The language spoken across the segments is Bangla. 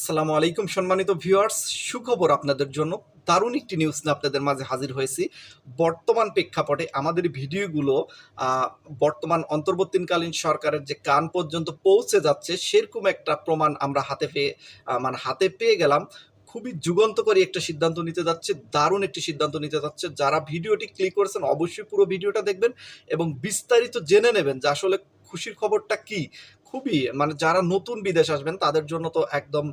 আসসালামু আলাইকুম সম্মানিত ভিউয়ার্স, সুখবর আপনাদের জন্য। দারুণ একটি নিউজ নিয়ে আপনাদের মাঝে হাজির হয়েছি। বর্তমান প্রেক্ষাপটে আমাদের ভিডিওগুলো বর্তমান অন্তর্বর্তীকালীন সরকারের যে কান পর্যন্ত পৌঁছে যাচ্ছে, সেরকম একটা প্রমাণ আমরা হাতে পেয়ে মানে হাতে পেয়ে গেলাম। খুবই যুগান্তকারী একটা সিদ্ধান্ত নিতে যাচ্ছে, দারুণ একটি সিদ্ধান্ত নিতে যাচ্ছে। যারা ভিডিওটি ক্লিক করেছেন, অবশ্যই পুরো ভিডিওটা দেখবেন এবং বিস্তারিত জেনে নেবেন যে আসলে খুশির খবরটা কি। খুবই মানে যারা নতুন বিদেশ আসবেন, তাদের জন্য তো একদম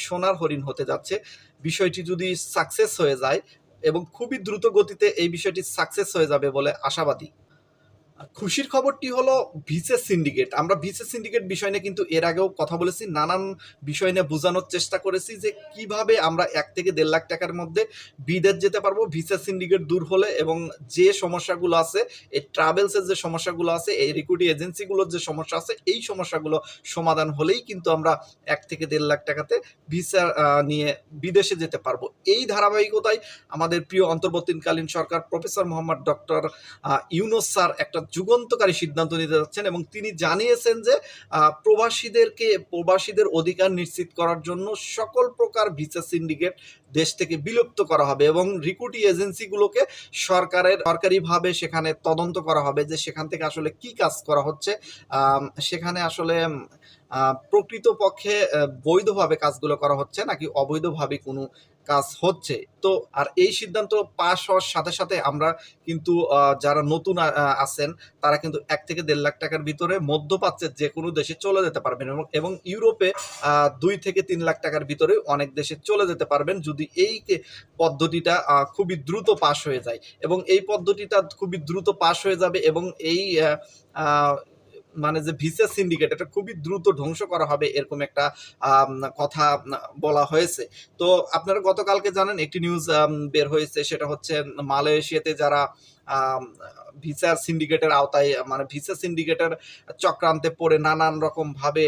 সোনার হরিণ হতে যাচ্ছে। বিষয়টি যদি সাকসেস হয়ে যায় এবং খুবই দ্রুত গতিতে এই বিষয়টি সাকসেস হয়ে যাবে বলে আশাবাদী। খুশির খবরটি হলো ভিসে সিন্ডিকেট। আমরা ভিসে সিন্ডিকেট বিষয় নিয়ে কিন্তু এর আগেও কথা বলেছি, নানান বিষয় নিয়ে বোঝানোর চেষ্টা করেছি যে কীভাবে আমরা এক থেকে দেড় লাখ টাকার মধ্যে বিদেশ যেতে পারব ভিসা সিন্ডিকেট দূর হলে এবং যে সমস্যাগুলো আছে, এই ট্রাভেলসের যে সমস্যাগুলো আছে, এই রিক্রুটিং এজেন্সিগুলোর যে সমস্যা আছে, এই সমস্যাগুলো সমাধান হলেই কিন্তু আমরা এক থেকে দেড় লাখ টাকাতে ভিসা নিয়ে বিদেশে যেতে পারব। এই ধারাবাহিকতায় আমাদের প্রিয় অন্তর্বর্তীকালীন সরকার professor Mohammad doctor Yunus sir একটা যুগান্তকারী সিদ্ধান্ত নিতে যাচ্ছেন এবং তিনি জানিয়েছেন যে প্রবাসীদেরকে প্রবাসীদের অধিকার নিশ্চিত করার জন্য সকল প্রকার ভিসা সিন্ডিকেট দেশ থেকে বিলুপ্ত করা হবে এবং রিক্রুটিং এজেন্সিগুলোকে সরকারের, সরকারিভাবে সেখানে তদন্ত করা হবে যে সেখান থেকে আসলে কি কাজ করা হচ্ছে। সেখানে আসলে প্রকৃতপক্ষে বৈধভাবে কাজগুলো করা হচ্ছে নাকি অবৈধভাবে কোনো কাজ হচ্ছে। তো আর এই সিদ্ধান্ত পাশ হওয়ার সাথে সাথে আমরা কিন্তু যারা নতুন আছেন, তারা কিন্তু এক থেকে দেড় লাখ টাকার ভিতরে মধ্যপ্রাচ্যের যে কোনো দেশে চলে যেতে পারবেন এবং ইউরোপে দুই থেকে তিন লাখ টাকার ভিতরে অনেক দেশে চলে যেতে পারবেন যদি এই পদ্ধতিটা খুবই দ্রুত পাশ হয়ে যায়। এবং এই পদ্ধতিটা খুবই দ্রুত পাশ হয়ে যাবে এবং এই মানে যে ভিসা সিন্ডিকেট, এটা খুবই দ্রুত ধ্বংস করা হবে এরকম একটা কথা বলা হয়েছে। তো আপনারা গতকালকে জানেন, একটি নিউজ বের হয়েছে, সেটা হচ্ছে মালয়েশিয়াতে যারা ভিসা সিন্ডিকেটের আওতায় মানে ভিসা সিন্ডিকেটের চক্রান্তে পড়ে নানান রকম ভাবে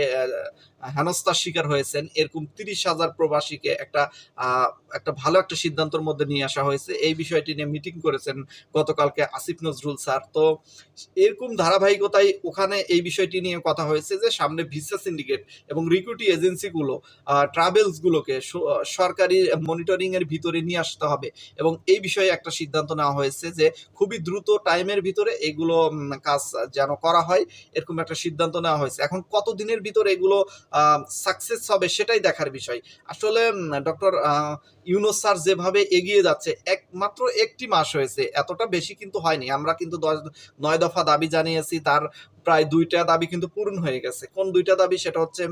হেনস্থার শিকার হয়েছেন। এরকম তিরিশ হাজার প্রবাসীকে একটা একটা ভালো একটা সিদ্ধান্তের মধ্যে নিয়ে আসা হয়েছে। এই বিষয়টি নিয়ে মিটিং করেছেন গতকালকে আসিফ নজরুল স্যার। তো এরকম ধারাবাহিকতায় ওখানে এই বিষয়টি নিয়ে কথা হয়েছে যে, সামনে ভিসা সিন্ডিকেট এবং রিক্রুটিং এজেন্সিগুলো ট্রাভেলসগুলোকে সরকারি মনিটরিং এর ভিতরে নিয়ে আসতে হবে। এবং এই বিষয়ে একটা সিদ্ধান্ত নেওয়া হয়েছে যে, খুবই দ্রুত টাইমের ভিতরে এগুলো কাজ যেন করা হয়, এরকম একটা সিদ্ধান্ত নেওয়া হয়েছে। এখন কত দিনের ভিতরে এগুলো সাকসেস হবে সেটাই দেখার বিষয়। আসলে ডক্টর ইউনুস স্যার যেভাবে এগিয়ে যাচ্ছে, একমাত্র একটি মাস হয়েছে, এতটা বেশি কিন্তু হয়নি। আমরা কিন্তু দশ, নয় দফা দাবি জানিয়েছি, তার প্রায় দুইটা দাবি কিন্তু পূরণ হয়ে গেছে। কোন দুইটা দাবি? সেটা হচ্ছে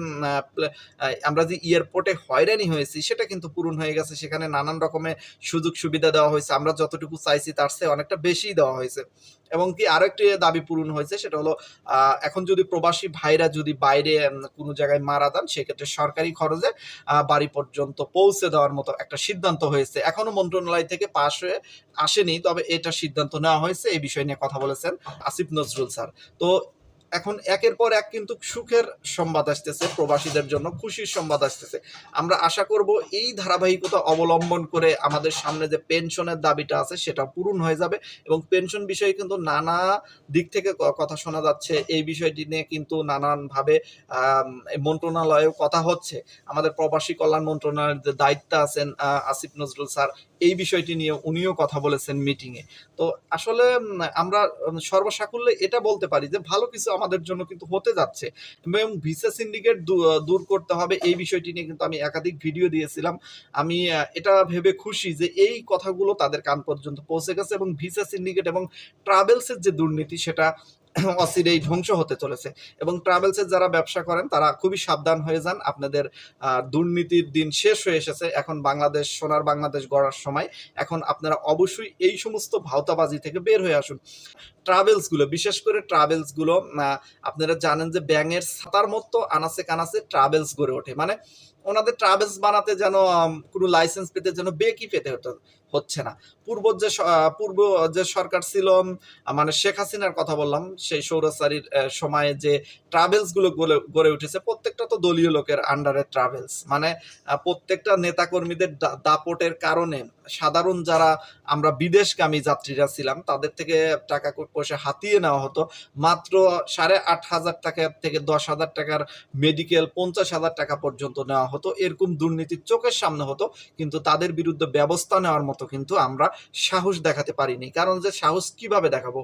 আমরা যে এয়ারপোর্টে হয়রানি হয়েছি, সেটা কিন্তু পূরণ হয়ে গেছে। সেখানে নানান রকমের সুযোগ সুবিধা দেওয়া হয়েছে। আমরা যতটুকু চাইছি, তার চেয়ে অনেকটা বেশি দেওয়া হয়েছে। এবং কি আরও একটি দাবি পূরণ হয়েছে, সেটা হলো এখন যদি প্রবাসী ভাইরা যদি বাইরে কোনো জায়গায় মারা যান, সেক্ষেত্রে সরকারি খরচে বাড়ি পর্যন্ত পৌঁছে দেওয়ার মতো একটা সিদ্ধান্ত হয়েছে। এখনও মন্ত্রণালয় থেকে পাশ হয়ে আসেনি, তবে এটা সিদ্ধান্ত নেওয়া হয়েছে। এই বিষয় নিয়ে কথা বলেছেন আসিফ নজরুল স্যার। তো এখন একের পর এক কিন্তু সুখের সংবাদ আসতেছে, প্রবাসীদের জন্য খুশির সংবাদ আসতেছে। আমরা আশা করব এই ধারাবাহিকতা অবলম্বন করে আমাদের সামনে যে পেনশনের দাবিটা আছে সেটা পূরণ হয়ে যাবে এবং পেনশন বিষয়ে কিন্তু নানা দিক থেকে কথা শোনা যাচ্ছে। এই বিষয়টি নিয়ে কিন্তু নানানভাবে মন্ত্রণালয়েও কথা হচ্ছে। আমাদের প্রবাসী কল্যাণ মন্ত্রণালয়ের যে দায়িত্ব আছেন আসিফ নজরুল স্যার, এই বিষয়টি নিয়ে উনিও কথা বলেছেন মিটিংয়ে তো আসলে আমরা সর্বসাকুল্যে এটা বলতে পারি যে ভালো কিছু আমাদের জন্য কিন্তু হতে যাচ্ছে। এবং ভিসা সিন্ডিকেট দূর করতে হবে এই বিষয়টি নিয়ে কিন্তু আমি একাধিক ভিডিও দিয়েছিলাম। আমি এটা ভেবে খুশি যে এই কথাগুলো তাদের কান পর্যন্ত পৌঁছে গেছে এবং ভিসা সিন্ডিকেট এবং ট্রাভেলসের যে দুর্নীতি সেটা অচিরেই ধ্বংস হতে চলেছে। এবং ট্রাভেলসের যারা ব্যবসা করেন, তারা খুবই সাবধান হয়ে যান। আপনাদের দুর্নীতির দিন শেষ হয়ে এসেছে। এখন বাংলাদেশ, সোনার বাংলাদেশ গড়ার সময়। এখন আপনারা অবশ্যই এই সমস্ত ভাওতাবাজি থেকে বের হয়ে আসুন। ট্রাভেলসগুলো বিশেষ করে ট্রাভেলসগুলো আপনারা জানেন যে ব্যাঙের ছাতার মতো আনাসে কানাসে ট্রাভেলস গড়ে ওঠে। মানে ওনাদের ট্রাভেলস বানাতে যেন কোনো লাইসেন্স পেতে যেন বেকি পেতে হতো। হচ্ছে না। পূর্ব যে পূর্ব যে সরকার ছিল মানে শেখ হাসিনার কথা বললাম সেই সৌরসারির আহ, সময়ে যে ট্রাভেলসগুলো গড়ে উঠেছে প্রত্যেকটা তো দলীয় লোকের আন্ডারে ট্রাভেলস মানে প্রত্যেকটা নেতাকর্মীদের দাপটের কারণে সাধারণ যারা আমরা বিদেশগামী যাত্রীরা ছিলাম তাদের থেকে টাকা পয়সা হাতিয়ে নেওয়া হতো। মাত্র সাড়ে আট হাজার টাকা থেকে দশ হাজার টাকার মেডিকেল পঞ্চাশ হাজার টাকা পর্যন্ত নেওয়া হতো। এরকম দুর্নীতি চোখের সামনে হতো কিন্তু তাদের বিরুদ্ধে ব্যবস্থা নেওয়ার মতো কিন্তু আমরা সাহস দেখাতে পারিনি। কারণ যে সাহস কীভাবে দেখাবো?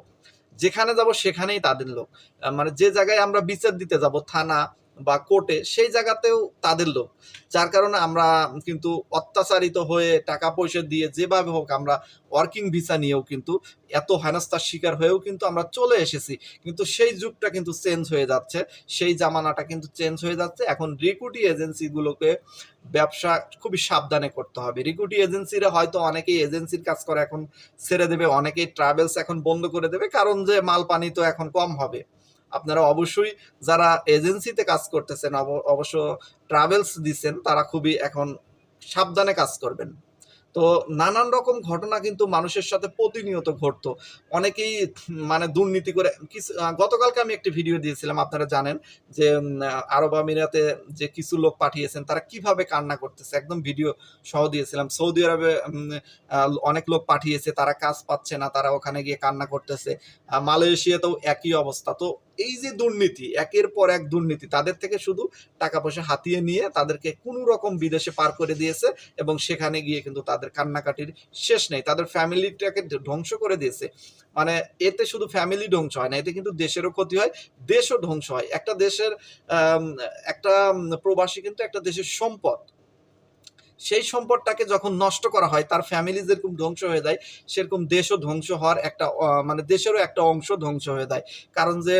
যেখানে যাব সেখানেই তাদের লোক। মানে যে জায়গায় আমরা বিচার দিতে যাব, থানা বা কোর্টে সেই জায়গাতেও তাদের লোক। যার কারণে আমরা কিন্তু অত্যাচারিত হয়ে টাকা পয়সা দিয়ে যেভাবে হোক আমরা ওয়ার্কিং ভিসা নিয়েও কিন্তু এত হেনস্থার শিকার হয়েও কিন্তু আমরা চলে এসেছি। কিন্তু সেই যুগটা কিন্তু চেঞ্জ হয়ে যাচ্ছে। সেই জামানাটা কিন্তু চেঞ্জ হয়ে যাচ্ছে। এখন রিক্রুটি এজেন্সিগুলোকে ব্যবসা খুবই সাবধানে করতে হবে। রিক্রুটি এজেন্সিরা হয়তো অনেকেই এজেন্সির কাজ করে এখন ছেড়ে দেবে, অনেকেই ট্রাভেলস এখন বন্ধ করে দেবে। কারণ যে মাল পানি তো এখন কম হবে। আপনারা অবশ্যই যারা এজেন্সিতে কাজ করতেছেন, অব- অবশ্য ট্রাভেলস দিচ্ছেন, তারা খুবই এখন সাবধানে কাজ করবেন। তো নানান রকম ঘটনা কিন্তু মানুষের সাথে প্রতিনিয়ত ঘটতো। অনেকেই মানে দুর্নীতি করে, কিছু, গতকালকে আমি একটি ভিডিও দিয়েছিলাম, আপনারা জানেন, যে আরব আমিরাতে যে কিছু লোক পাঠিয়েছেন, তারা কীভাবে কান্না করতেছে, একদম ভিডিও সহ দিয়েছিলাম। সৌদি আরবে অনেক লোক পাঠিয়েছে, তারা কাজ পাচ্ছে না, তারা ওখানে গিয়ে কান্না করতেছে। মালয়েশিয়াতেও একই অবস্থা। তো এই যে দুর্নীতি, একের পর এক দুর্নীতি, তাদের থেকে শুধু টাকা পয়সা হাতিয়ে নিয়ে তাদেরকে কোনো রকম বিদেশে পার করে দিয়েছে এবং সেখানে গিয়ে কিন্তু তাদের কান্নাকাটির শেষ নেই। তাদের ফ্যামিলিটাকে ধ্বংস করে দিয়েছে। মানে এতে শুধু ফ্যামিলি ধ্বংস হয় না, এতে কিন্তু দেশেরও ক্ষতি হয়, দেশও ধ্বংস হয়। একটা দেশের একটা প্রবাসী কিন্তু একটা দেশের সম্পদ। সেই সম্পদটাকে যখন নষ্ট করা হয়, তার ফ্যামিলি যেরকম ধ্বংস হয়ে যায়, সেরকম দেশও ধ্বংস হওয়ার একটা মানে দেশেরও একটা অংশ ধ্বংস হয়ে যায়। কারণ যে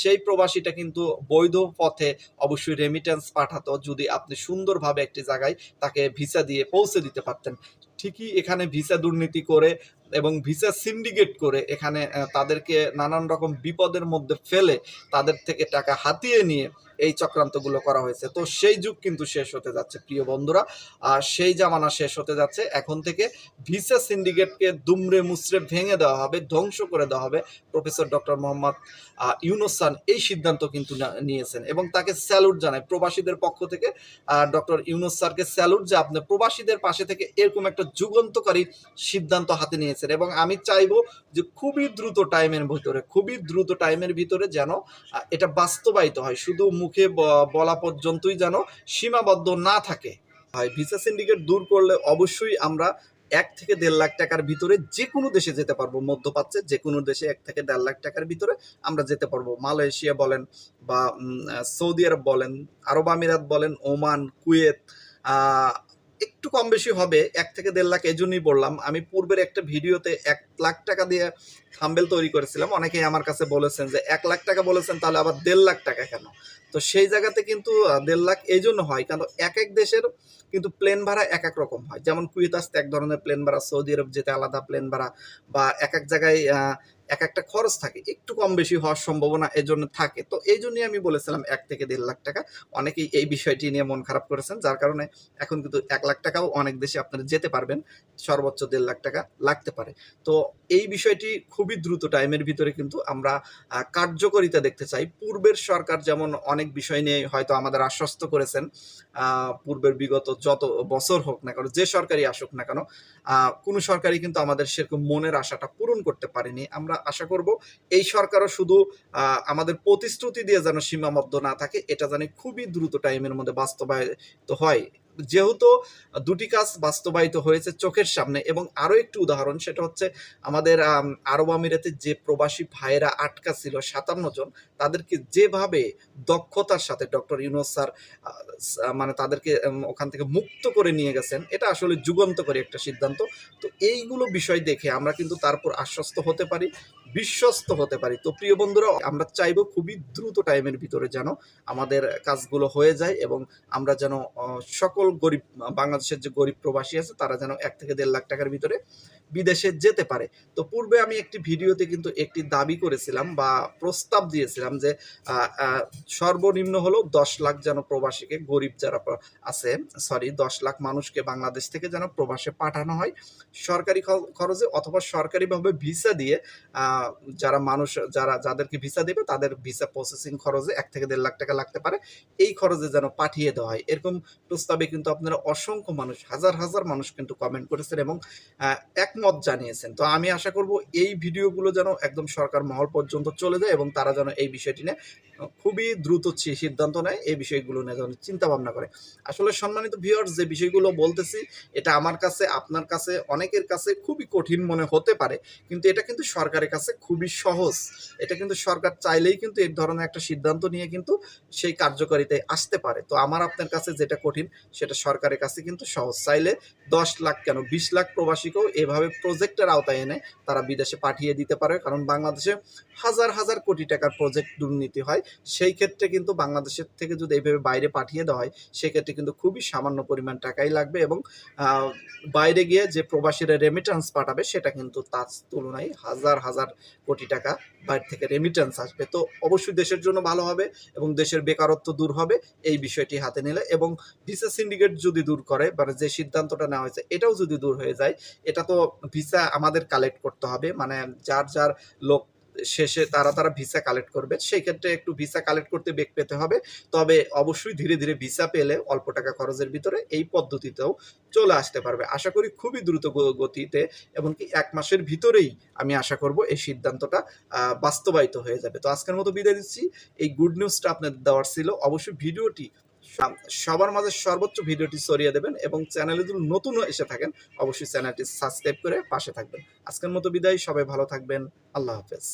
সেই প্রবাসীটা কিন্তু বৈধ পথে অবশ্যই রেমিটেন্স পাঠাতো যদি আপনি সুন্দরভাবে একটি জায়গায় তাকে ভিসা দিয়ে পৌঁছে দিতে পারতেন। ঠিকই এখানে ভিসা দুর্নীতি করে এবং ভিসা সিন্ডিকেট করে এখানে তাদেরকে নানান রকম বিপদের মধ্যে ফেলে তাদের থেকে টাকা হাতিয়ে নিয়ে এই চক্রান্তগুলো করা হয়েছে। তো সেই যুগ কিন্তু শেষ হতে যাচ্ছে প্রিয় বন্ধুরা। আর সেই জামানা শেষ হতে যাচ্ছে। এখন থেকে ভিসা সিন্ডিকেটকে দুমড়ে মুচড়ে ভেঙে দেওয়া হবে ধ্বংস করে দেওয়া হবে প্রফেসর ডক্টর মোহাম্মদ আহ, ইউনুস খান এই সিদ্ধান্ত কিন্তু নিয়েছেন এবং তাকে স্যালুট জানায়। প্রবাসীদের পক্ষ থেকে ডক্টর ইউনুস স্যারকে স্যালুট যে আপনি প্রবাসীদের পাশে থেকে এরকম একটা যুগান্তকারী সিদ্ধান্ত হাতে নিয়েছেন এবং আমি চাইব যে খুবই দ্রুত টাইমের ভিতরে খুবই দ্রুত টাইমের ভিতরে যেন এটা বাস্তবায়িত হয়। শুধু মুখে ব- বলা পর্যন্তই যেন সীমাবদ্ধ না থাকে। হয় ভিসা সিন্ডিকেট দূর করলে অবশ্যই আমরা এক থেকে দেড় লাখ টাকার ভিতরে যে কোনো দেশে যেতে পারব। মধ্যপ্রাচ্যে যে কোনো দেশে এক থেকে দেড় লাখ টাকার ভিতরে আমরা যেতে পারব। মালয়েশিয়া বলেন বা সৌদি আরব বলেন, আরব আমিরাত বলেন, ওমান, কুয়েত একটু কম বেশি হবে, এক থেকে দেড় লাখ এজন্যই বললাম। আমি পূর্বের একটা ভিডিওতে এক লাখ টাকা দিয়ে থাম্বেল তৈরি করেছিলাম। অনেকেই আমার কাছে বলেছেন যে, এক লাখ টাকা বলেছেন, তাহলে আবার দেড় লাখ টাকা কেন? তো সেই জায়গাতে কিন্তু দেড় লাখ এই জন্য হয়, কারণ এক এক দেশের কিন্তু প্লেন ভাড়া এক এক রকম হয়। যেমন কুয়েত আসতে এক ধরনের প্লেন ভাড়া, সৌদি আরব যেতে আলাদা প্লেন ভাড়া, বা এক এক জায়গায় এক একটা খরচ থাকে, একটু কম বেশি হওয়ার সম্ভাবনা এজন্য থাকে। তো এই জন্যই আমি বলেছিলাম এক থেকে দেড় লাখ টাকা। অনেকেই এই বিষয়টি নিয়ে মন খারাপ করেছেন, যার কারণে এখন কিন্তু এক লাখ টাকাও অনেক দেশে আপনারা যেতে পারবেন, সর্বোচ্চ দেড় লাখ টাকা লাগতে পারে। তো এই বিষয়টি খুবই দ্রুত টাইমের ভিতরে কিন্তু আমরা কার্যকরিতা দেখতে চাই। পূর্বের সরকার যেমন অনেক বিষয় নিয়ে হয়তো আমাদের আশ্বস্ত করেছেন পূর্বের বিগত যত বছর হোক না কেন, যে সরকারই আসুক না কেন কোনো সরকারই কিন্তু আমাদের সেরকম মনের আশাটা পূরণ করতে পারেনি। আমরা আশা করব এই সরকারও শুধু আমাদের প্রতিশ্রুতি দিয়ে যেন সীমাবদ্ধ না থাকে, এটা জানি খুবই দ্রুত টাইমের মধ্যে বাস্তবায়িত হয়। যেহেতু দুটি কাজ বাস্তবায়িত হয়েছে চোখের সামনে, এবং আরও একটি উদাহরণ সেটা হচ্ছে আমাদের আরব আমিরাতে যে প্রবাসী ভাইয়েরা আটকা ছিল, সাতান্ন জন, তাদেরকে যেভাবে দক্ষতার সাথে ডক্টর ইউনুস স্যার মানে তাদেরকে ওখান থেকে মুক্ত করে নিয়ে গেছেন, এটা আসলে যুগান্তকারী একটা সিদ্ধান্ত। তো এইগুলো বিষয় দেখে আমরা কিন্তু তারপর আশ্বস্ত হতে পারি। বিশ্বস্ত হতে পারি। তো প্রিয় বন্ধুরা, আমরা চাইব খুবই দ্রুত টাইমের ভিতরে যেন আমাদের কাজগুলো হয়ে যায় এবং আমরা যেন সকল গরিব বাংলাদেশের যে গরিব প্রবাসী আছে, তারা যেন এক থেকে দেড় লাখ টাকার ভিতরে বিদেশে যেতে পারে। তো পূর্বে আমি একটি ভিডিওতে কিন্তু একটি দাবি করেছিলাম বা প্রস্তাব দিয়েছিলাম যে সর্বনিম্ন হলো দশ লাখ যেন প্রবাসীকে গরিব যারা আছে সরি দশ লাখ মানুষকে বাংলাদেশ থেকে যেন প্রবাসে পাঠানো হয় সরকারি খরচে অথবা সরকারিভাবে ভিসা দিয়ে যারা মানুষ, যারা, যাদেরকে ভিসা দেবে, তাদের ভিসা প্রসেসিং খরচে এক থেকে দেড় লাখ টাকা লাগতে পারে। এই খরচে যেন পাঠিয়ে দেওয়া হয়। এরকম প্রস্তাবে কিন্তু আপনারা অসংখ্য মানুষ, হাজার হাজার মানুষ কিন্তু কমেন্ট করেছেন এবং একমত জানিয়েছেন। তো আমি আশা করব এই ভিডিওগুলো যেন একদম সরকার মহল পর্যন্ত চলে যায় এবং তারা যেন এই বিষয়টি নিয়ে খুবই দ্রুত সিদ্ধান্ত নেয়, এই বিষয়গুলো নিয়ে যেন চিন্তা ভাবনা করে। আসলে সম্মানিত ভিউয়ার্স যে বিষয়গুলো বলতেছি, এটা আমার কাছে, আপনার কাছে, অনেকের কাছে খুবই কঠিন মনে হতে পারে। কিন্তু এটা কিন্তু সরকারের কাছে খুবই সহজ। এটা কিন্তু সরকার চাইলেই কিন্তু এই ধরনের একটা সিদ্ধান্ত নিয়ে কিন্তু সেই কার্যকারিতায় আসতে পারে। তো আমার আপনার কাছে যেটা কঠিন, সেটা সরকারের কাছে কিন্তু সহজ। চাইলে দশ লাখ কেন, বিশ লাখ প্রবাসীকেও এভাবে প্রজেক্টের আওতায় এনে তারা বিদেশে পাঠিয়ে দিতে পারে। কারণ বাংলাদেশে হাজার হাজার কোটি টাকার প্রজেক্ট দুর্নীতি হয়। সেই ক্ষেত্রে কিন্তু বাংলাদেশের থেকে যদি এইভাবে বাইরে পাঠিয়ে দেওয়া হয়, সেক্ষেত্রে কিন্তু খুবই সামান্য পরিমাণ টাকাই লাগবে এবং বাইরে গিয়ে যে প্রবাসীরা রেমিটেন্স পাঠাবে, সেটা কিন্তু তার তুলনায় হাজার হাজার কোটি টাকা বাইরে থেকে রেমিটেন্স আসবে। তো অবশ্যই দেশের জন্য ভালো হবে এবং দেশের বেকারত্ব দূর হবে, এই বিষয়টি হাতে নিলে এবং ভিসা সিন্ডিকেট যদি দূর করে মানে যে সিদ্ধান্তটা নেওয়া হয়েছে, এটাও যদি দূর হয়ে যায়, এটা তো ভিসা আমাদের কালেক্ট করতে হবে। মানে যার যার লোক শেষে তারা তারা ভিসা কালেক্ট করবে। সেই ক্ষেত্রে একটু ভিসা কালেক্ট করতে বেগ পেতে হবে। তবে অবশ্যই ধীরে ধীরে ভিসা পেলে অল্প টাকা খরচের ভিতরে এই পদ্ধতিতেও চলে আসতে পারবে। আশা করি খুবই দ্রুত গতিতে এমনকি এক মাসের ভিতরেই আমি আশা করব এই সিদ্ধান্তটা বাস্তবায়িত হয়ে যাবে। তো আজকের মতো বিদায় দিচ্ছি এই গুড নিউজটা আপনাদের দেওয়ার ছিল। অবশ্যই ভিডিওটি সবার মাঝে সর্বোচ্চ ভিডিওটি ছড়িয়ে দেবেন এবং চ্যানেলে যদি নতুন এসে থাকেন, অবশ্যই চ্যানেলটি সাবস্ক্রাইব করে পাশে থাকবেন। আজকের মতো বিদায়, সবাই ভালো থাকবেন। আল্লাহ হাফেজ।